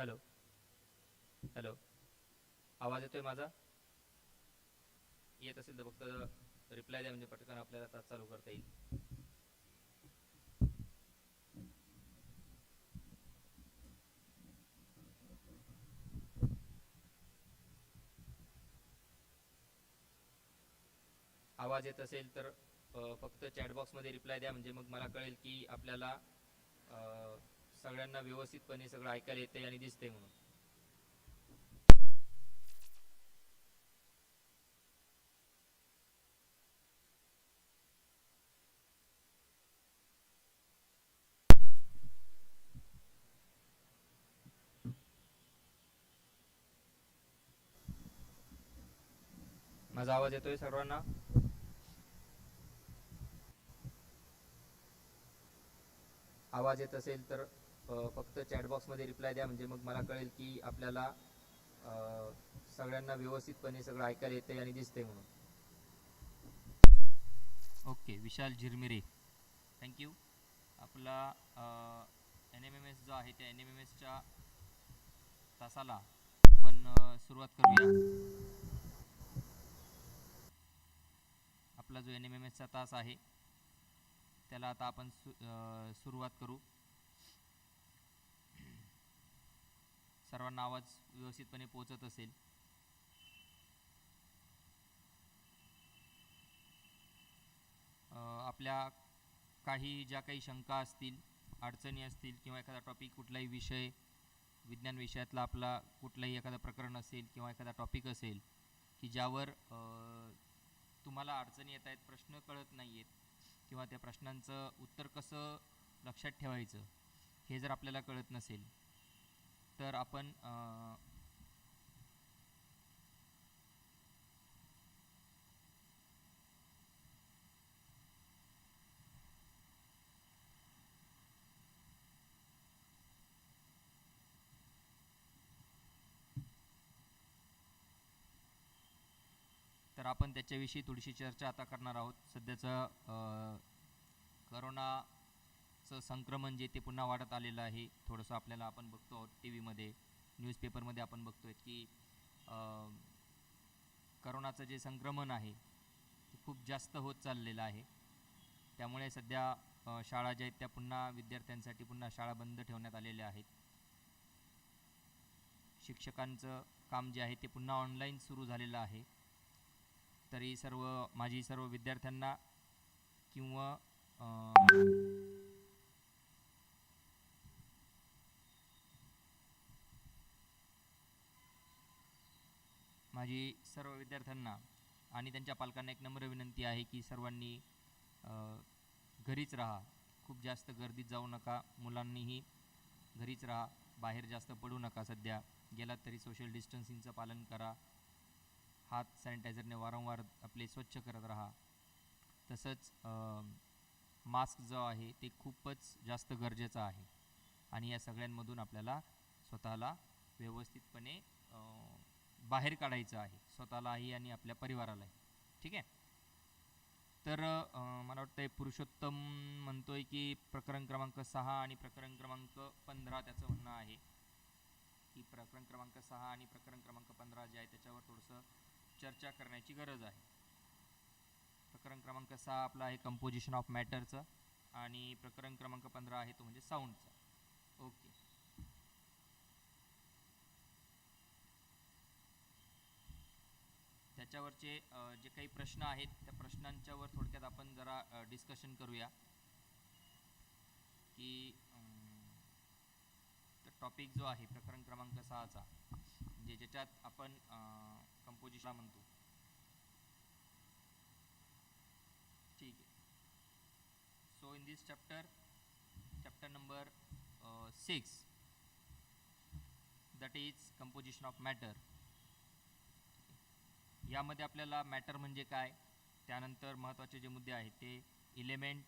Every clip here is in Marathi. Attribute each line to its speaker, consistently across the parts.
Speaker 1: हॅलो. हॅलो. आवाज येतोय माझा? येत असेल तर फक्त रिप्लाय द्या म्हणजे पटकन आपल्याला तास चालू करता येईल. आवाज येत असेल तर फक्त चॅटबॉक्समध्ये रिप्लाय द्या म्हणजे मग मला कळेल की आपल्याला सगळ्यांना व्यवस्थितपणे सगळं ऐकायला येतंय आणि दिसते म्हणून. माझा आवाज येतोय सर्वांना? आवाज येत असेल तर फक्त चॅटबॉक्समध्ये रिप्लाय द्या म्हणजे मग मला कळेल की आपल्याला सगळ्यांना व्यवस्थितपणे सगळं ऐकायला येतंय आणि दिसते म्हणून. Okay Vishal Zirmire. Thank you आपला एन एम एम एस जो आहे त्या एन एम एम एसच्या तासाला आपण सुरुवात करूया. आपला जो एन एम एम एसचा तास आहे त्याला आता आपण सुरुवात करू. सर्वांना आवाज व्यवस्थितपणे पोहोचत असेल. आपल्या काही ज्या काही शंका असतील अडचणी असतील किंवा एखादा टॉपिक कुठलाही विषय विज्ञान विषयातला आपला कुठलाही एखादं प्रकरण असेल किंवा एखादा टॉपिक असेल की ज्यावर तुम्हाला अडचणी येत आहेत प्रश्न कळत नाही आहेत किंवा त्या प्रश्नांचं उत्तर कसं लक्षात ठेवायचं हे जर आपल्याला कळत नसेल तर आपण तर आपण त्याच्याविषयी थोडीशी चर्चा आता करणार आहोत. सध्याचं करोना करोनाचं संक्रमण जे ते पुन्हा वाढत आलेलं आहे. थोडंसं आपल्याला आपण बघतो आहोत टी व्हीमध्ये न्यूजपेपरमध्ये आपण बघतो आहे की करोनाचं जे संक्रमण आहे ते खूप जास्त होत चाललेलं आहे. त्यामुळे सध्या शाळा ज्या आहेत त्या पुन्हा विद्यार्थ्यांसाठी पुन्हा शाळा बंद ठेवण्यात आलेल्या आहेत. शिक्षकांचं काम जे आहे ते पुन्हा ऑनलाईन सुरू झालेलं आहे. तरी सर्व माझी सर्व विद्यार्थ्यांना किंवा माझी सर्व विद्यार्थ्यांना आणि त्यांच्या पालकांना एक नम्र विनंती आहे की सर्वांनी घरीच राहा. खूप जास्त गर्दीत जाऊ नका. मुलांनीही घरीच राहा. बाहेर जास्त पडू नका सध्या. गेलात तरी सोशल डिस्टन्सिंगचं पालन करा. हात सॅनिटायझरने वारंवार आपले स्वच्छ करत राहा. तसंच मास्क जो आहे ते खूपच जास्त गरजेचं आहे. आणि या सगळ्यांमधून आपल्याला स्वतःला व्यवस्थितपणे बाहेर काढायचं आहे स्वतःलाही आणि आपल्या परिवारालाही. ठीक आहे? तर मला वाटतं पुरुषोत्तम म्हणतोय की प्रकरण क्रमांक सहा आणि प्रकरण क्रमांक पंधरा त्याचं म्हणणं आहे. की प्रकरण क्रमांक सहा आणि प्रकरण क्रमांक पंधरा जे आहे त्याच्यावर थोडंसं चर्चा करण्याची गरज आहे. प्रकरण क्रमांक सहा आपला आहे कंपोजिशन ऑफ मॅटरचं आणि प्रकरण क्रमांक पंधरा आहे तो म्हणजे साऊंडचा ओके त्याच्यावरचे जे काही प्रश्न आहेत त्या प्रश्नांच्यावर थोडक्यात आपण जरा डिस्कशन करूया. की टॉपिक जो आहे प्रकरण क्रमांक सहाचा म्हणजे ज्याच्यात आपण कंपोजिशन म्हणतो. ठीक आहे. So in this chapter chapter number six that is composition of matter यामध्ये आपल्याला मॅटर म्हणजे काय? त्यानंतर महत्त्वाचे जे मुद्दे आहेत ते इलेमेंट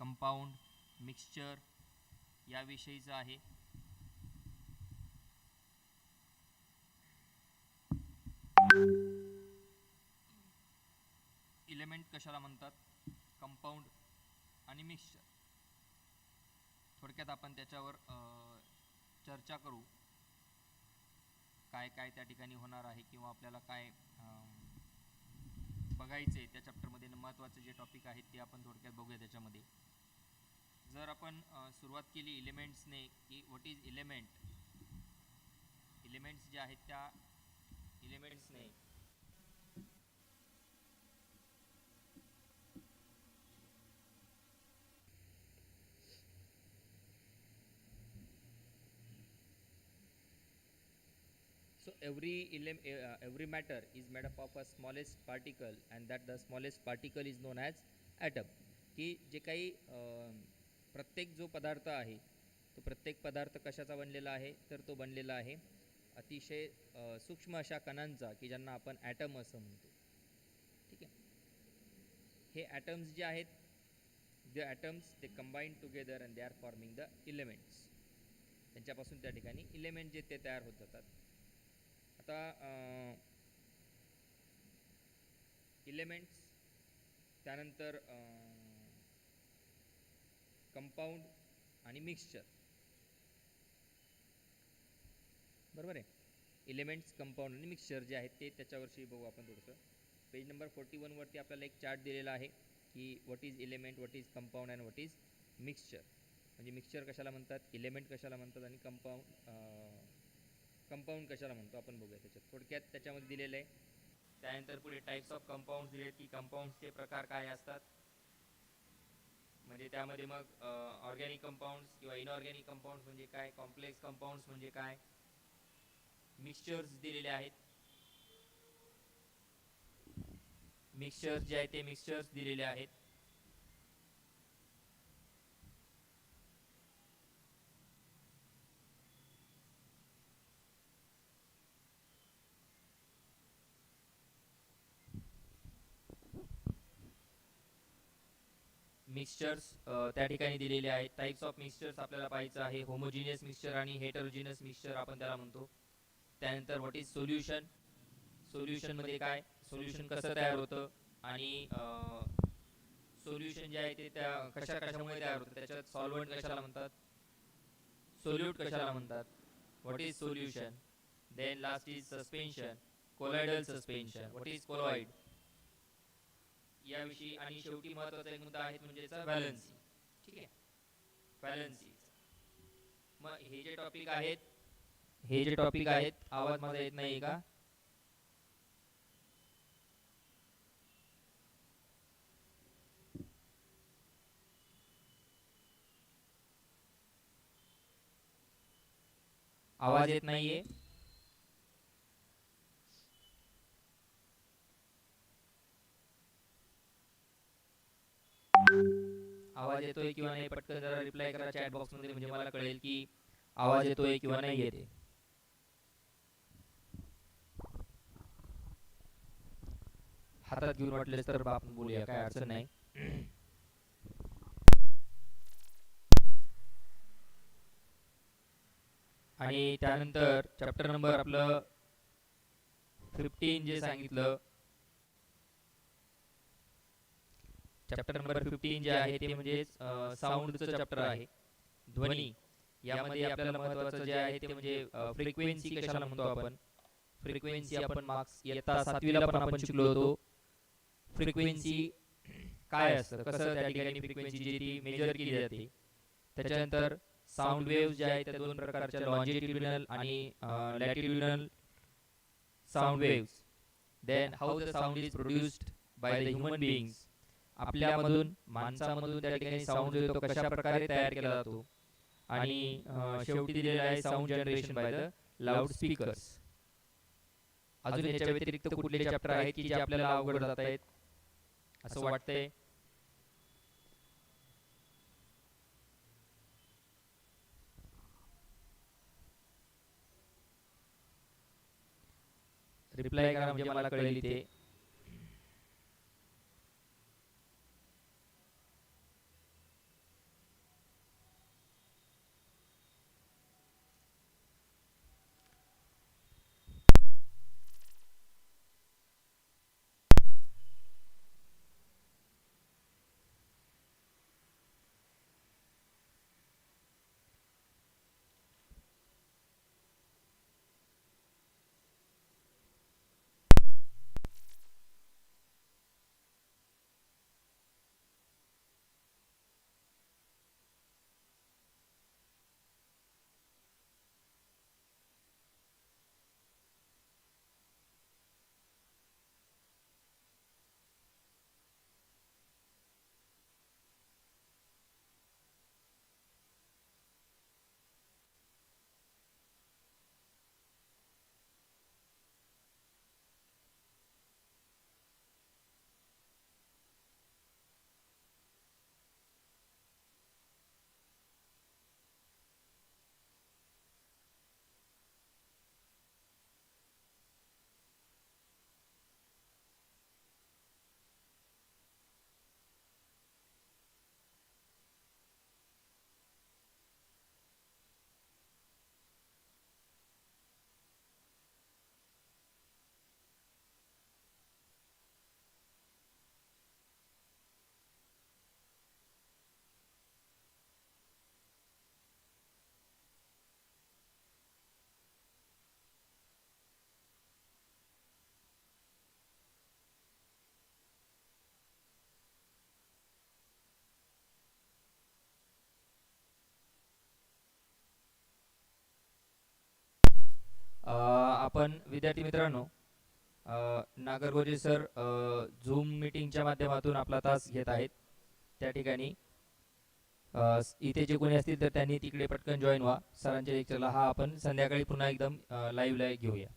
Speaker 1: कंपाऊंड मिक्सचर याविषयीचं आहे. इलेमेंट कशाला म्हणतात? कंपाऊंड आणि मिक्सचर थोडक्यात आपण त्याच्यावर चर्चा करू. काय काय त्या ठिकाणी होणार आहे किंवा आपल्याला काय बघायचे त्या चॅप्टरमध्ये महत्त्वाचे जे टॉपिक आहेत ते आपण थोडक्यात बघूया त्याच्यामध्ये. जर आपण सुरुवात केली इलिमेंट्सने की व्हॉट इज इलिमेंट इलिमेंट्स जे आहेत त्या इलिमेंट्सने every इलेम uh, every matter is made up of a smallest particle and that the smallest particle is known as atom. की जे काही uh, प्रत्येक जो पदार्थ आहे तो प्रत्येक पदार्थ कशाचा बनलेला आहे तर तो बनलेला आहे अतिशय uh, सूक्ष्म अशा कणांचा की ज्यांना आपण ॲटम असं म्हणतो. ठीक आहे? हे ॲटम्स जे आहेत द ॲटम्स ते combine together and they are forming the elements त्यांच्यापासून त्या ठिकाणी इलेमेंट जे ते तयार होत जातात. आता इलेमेंट्स त्यानंतर कंपाऊंड आणि मिक्सचर बरोबर आहे? इलेमेंट्स कंपाऊंड आणि मिक्सचर जे आहेत ते त्याच्यावरशी बघू आपण थोडंसं. पेज नंबर फोर्टी वनवरती आपल्याला एक चार्ट दिलेला आहे की what is element what is compound and what is mixture म्हणजे मिक्सचर कशाला म्हणतात? इलेमेंट कशाला म्हणतात? आणि कंपाऊंड कंपाऊंड कशाला म्हणतो? आपण बघूया त्याच्यात. थोडक्यात त्याच्यामध्ये दिलेलं आहे. त्यानंतर पुढे टाईप्स ऑफ कंपाऊंड दिले की कंपाऊंडचे प्रकार काय असतात? म्हणजे त्यामध्ये मग ऑर्गॅनिक कंपाऊंड्स किंवा इनऑर्गॅनिक कंपाऊंड्स म्हणजे काय? कॉम्प्लेक्स कंपाऊंड्स म्हणजे काय? मिक्सचर्स दिलेले आहेत. मिक्सचर्स जे आहेत ते मिक्सचर्स दिलेले आहेत. मिक्सचर्स त्या ठिकाणी दिलेले आहेत. टाईप्स ऑफ मिक्सचर्स आपल्याला पाहायचं आहे. होमोजिनियस मिक्सचर आणि हेटरोजिनियस मिक्सचर आपण त्याला म्हणतो. त्यानंतर व्हॉट इज सोल्युशन सोल्युशनमध्ये काय? सोल्युशन कसं तयार होतं? आणि सोल्युशन जे आहे ते त्या कशा कशामुळे तयार होतं? त्याच्यात सॉल्वंट कशाला म्हणतात? सोल्यूट कशाला म्हणतात? What is solution then last is suspension colloidal suspension what is colloid याविषयी आणि शेवटी महत्त्वाचा एक मुद्दा आहे म्हणजे बॅलन्सी ठीक आहे? बॅलन्सी मग हे जे टॉपिक आहेत हे जे टॉपिक आहेत आवाज माझा येत नाही का? आवाज येत नाहीये? आवाज येतोय किंवा नाही पटकन जरा रिप्लाय करा चॅट बॉक्समध्ये म्हणजे मला कळेल की आवाज येतोय किंवा नाही येते. हातात घेऊन वाटलेस तर आपण बोलूया काय अडचण नाही. आणि त्यानंतर चॅप्टर नंबर आपलं फिफ्टीन जे सांगितलं चॅप्टर नंबर फिफ्टीन जे आहे ते म्हणजे साऊंडचं चॅप्टर आहे. ध्वनी. यामध्ये आपल्याला महत्वाचं जे आहे ते म्हणजे फ्रिक्वेन्सी कशाला म्हणतो आपण? फ्रिक्वेन्सी आपण मार्क्स येता सातवीला पण आपण शिकलो होतो. फ्रिक्वेन्सी काय असतं? कसं त्या ठिकाणी फ्रिक्वेन्सी जी ती मेजर केली जाते. त्याच्यानंतर साऊंड वेव्ह जे आहेत त्या दोन प्रकारच्या लॉन्जिट्युडिनल आणि latitudinal sound waves then how the sound is produced by the human beings आपल्यामधून माणसामधून त्या ठिकाणी साऊंड जो तो कशा प्रकारे तयार केला जातो. आणि शेवटी दिलेला आहे sound generation by the loud speakers अजून याच्या व्यतिरिक्त कुठले चॅप्टर आहेत की जे आपल्याला अवघड जात आहेत? असं वाटतंय? रिप्लाय करा म्हणजे मला कळेल ते आपण विद्यार्थी मित्रांनो नागरगोजे सर झूम मीटिंगच्या माध्यमातून आपला तास घेत आहेत. त्या ठिकाणी इथे जे कोणी असतील तर त्यांनी तिकडे पटकन जॉईन व्हा. सरांच्या लेक्चरला हा आपण संध्याकाळी पुन्हा एकदम लाईव्ह लाईव्ह घेऊया.